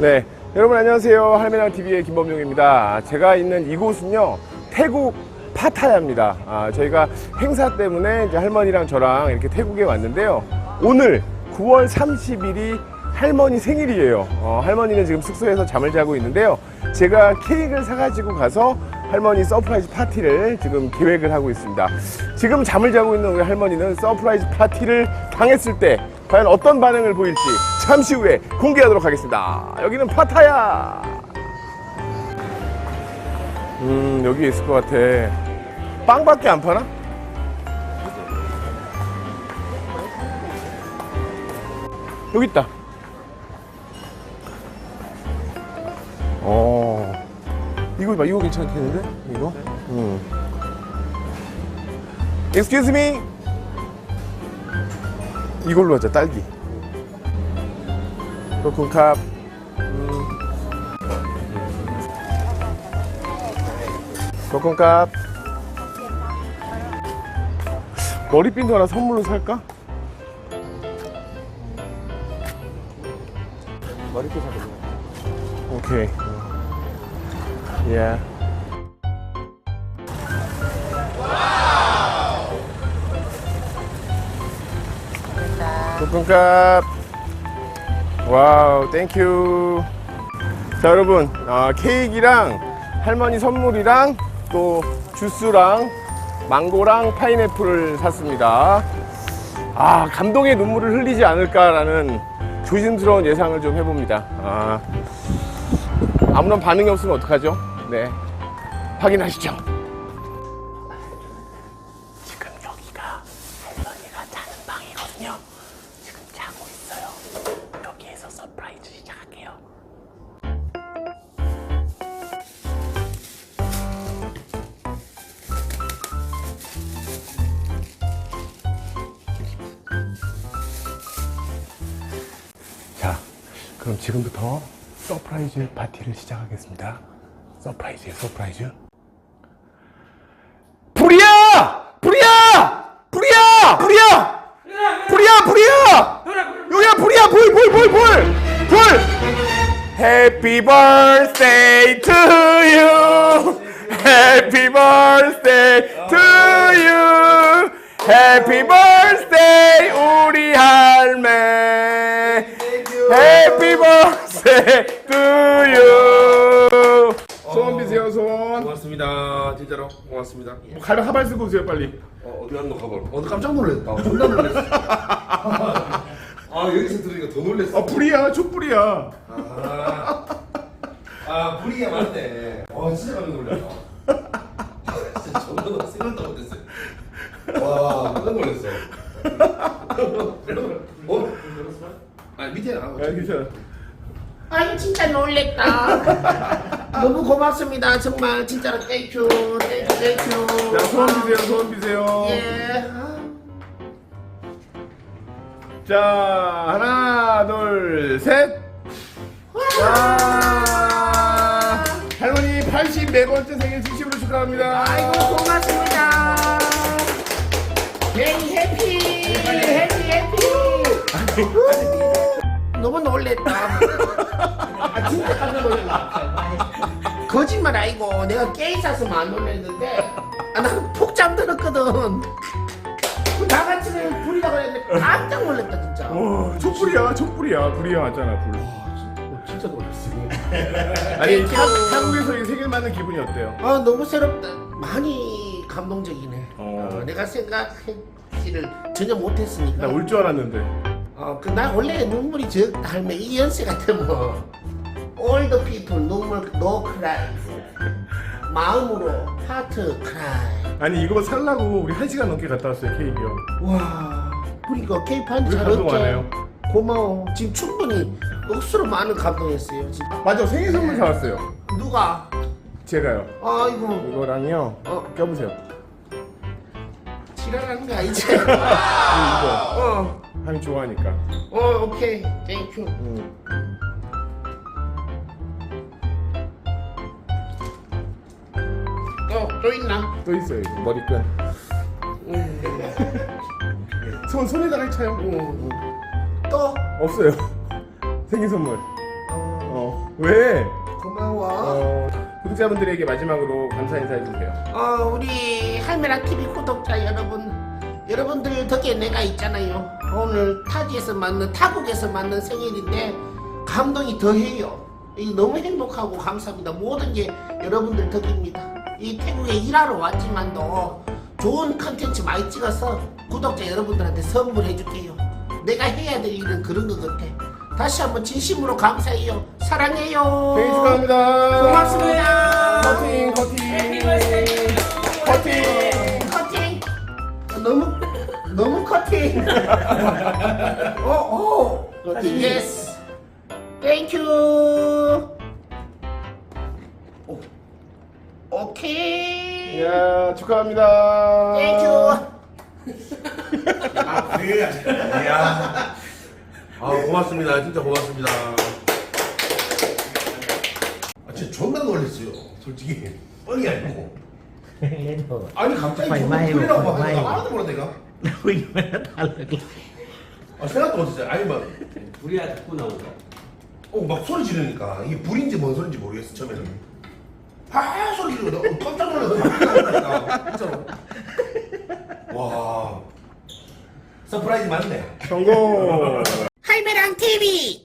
네, 여러분 안녕하세요. 할매랑 TV의 김범용입니다. 제가 있는 이곳은요, 태국 파타야입니다. 아, 저희가 행사 때문에 이제 할머니랑 저랑 이렇게 태국에 왔는데요. 오늘 9월 30일이 할머니 생일이에요. 어, 할머니는 지금 숙소에서 잠을 자고 있는데요. 제가 케이크를 사가지고 가서 할머니 서프라이즈 파티를 지금 계획을 하고 있습니다. 지금 잠을 자고 있는 우리 할머니는 서프라이즈 파티를 당했을 때 과연 어떤 반응을 보일지 잠시 후에 공개하도록 하겠습니다. 여기는 파타야. 음, 여기 있을 것 같아. 빵밖에 안 파나? 여기 있다. 어. 이거 봐, 이거 괜찮겠는데? 이거? 음. Excuse me? 이걸로 하자, 딸기. 음. 코쿤캅. 머리핀도 하나 선물로 살까? 머리핀 사자. 오케이. 예. 볶음밥 와우 땡큐 자 여러분 아, 케이크랑 할머니 선물이랑 또 주스랑 망고랑 파인애플을 샀습니다. 아 감동의 눈물을 흘리지 않을까라는 조심스러운 예상을 좀 해봅니다. 아, 아무런 반응이 없으면 어떡하죠? 네 확인하시죠 그럼 지금부터 서프라이즈 파티를 시작하겠습니다. 서프라이즈예요, 서프라이즈. 불이야! 불이야! 불이야! 불이야! 불이야 불이야 여기야 불이야 불 불 불 불 불 Happy birthday to you Happy birthday to you Happy birthday 우리 할매 birthday to you 소원 비세요 소원 고맙습니다. 진짜로 고맙습니다. 가려 하발 쓰고 오세요 빨리 어, 어디 갔노 가볼? 어, 깜짝 놀랐다. 존나 놀랐어. 아 여기서 들으니까 더 놀랐어. 아 불이야 촛불이야 아, 아 불이야 맞네. 와 진짜 깜짝 놀랐다. 진짜 존나 놀랐어. 생각도 못했어요. 와 깜짝 놀랐어. 어? 아 밑에 안 하고. 야 괜찮아 아유 진짜 놀랬다. 너무 고맙습니다. 정말 진짜로 땡큐 땡큐 땡큐. 자 소원 비세요 소원 비세요 예. 자 하나 둘 셋 와 할머니 84번째 생일 진심으로 축하합니다 아이고 고맙습니다. 베리 해피 해피 해피. 너무 놀랬다. 아 진짜 깜짝 놀랐다. 거짓말 아니고 내가 게임 샀으면 안 놀랬는데 아, 나는 푹 잠들었거든. 다 같이 그냥 불이라고 했는데 깜짝 놀랐다 진짜. 와 촛불이야 촛불이야 불이 왔잖아 불 진짜 놀랐어. 아니. 타- 한국에서 이 생일 맞는 기분이 어때요? 아 너무 새롭다. 많이 감동적이네. 어. 어, 내가 생각했지를 전혀 못했으니까. 나울줄 알았는데 어, 그나 원래 눈물이 적다 할매 이 연세 같으면 all the people 눈물 no cry 마음으로 하트 cry. 아니 이거 살라고 우리 한 시간 넘게 갔다 왔어요 케이크요 와, 우리가 케이판 우리 감동하네요. 잘했죠. 고마워. 지금 충분히 억수로 많은 감동했어요. 지금. 맞아 생일 선물 사왔어요 누가? 제가요 아이고 이거랑요 어. 껴보세요 지랄하는 거 아니지? 이거 어, 함이 좋아하니까 어, 오케이, 땡큐. 음. 또, 또 있나? 또 있어요 이거 머리끈 손 손에다가 쳐요 또? 없어요 생일 선물 어, 어 왜? 고마워. 어, 구독자분들에게 마지막으로 감사 인사 해 주세요. 어, 우리 할매랑 TV 구독자 여러분, 여러분들 덕에 내가 있잖아요. 오늘 타지에서 맞는 타국에서 맞는 생일인데 감동이 더해요. 이 너무 행복하고 감사합니다. 모든 게 여러분들 덕입니다. 이 태국에 일하러 왔지만도 좋은 컨텐츠 많이 찍어서 구독자 여러분들한테 선물해 줄게요. 내가 해야 될 일은 그런 것 같아. 다시 한번 진심으로 감사해요. 사랑해요. 생일 축하합니다. 고맙습니다. 커팅, 커팅. 커팅. 커팅. 오, 오. 어, 어. 커팅. 예스. 땡큐. 오케이. 야 축하합니다. 땡큐. 아, 그 야. 아, 고맙습니다. 진짜 고맙습니다. 아, 진짜 존나 놀랐어요. 솔직히. 뻔히 알고. 네, 네, 네. 아니, 갑자기 존나 놀라고 하니까 알아도 몰라, 내가. คุยกันไม่ได้ทันเลย 아 생각도 못했어요 아니 막 우리가 듣고 나온 거. 어, 막 소리 지르니까 이게 불인지 뭔 소리인지 모르겠어 처음에는 아 소리 지르고 나 깜짝 놀라서 진짜로 와 서프라이즈 맞네 성공. 할매랑 TV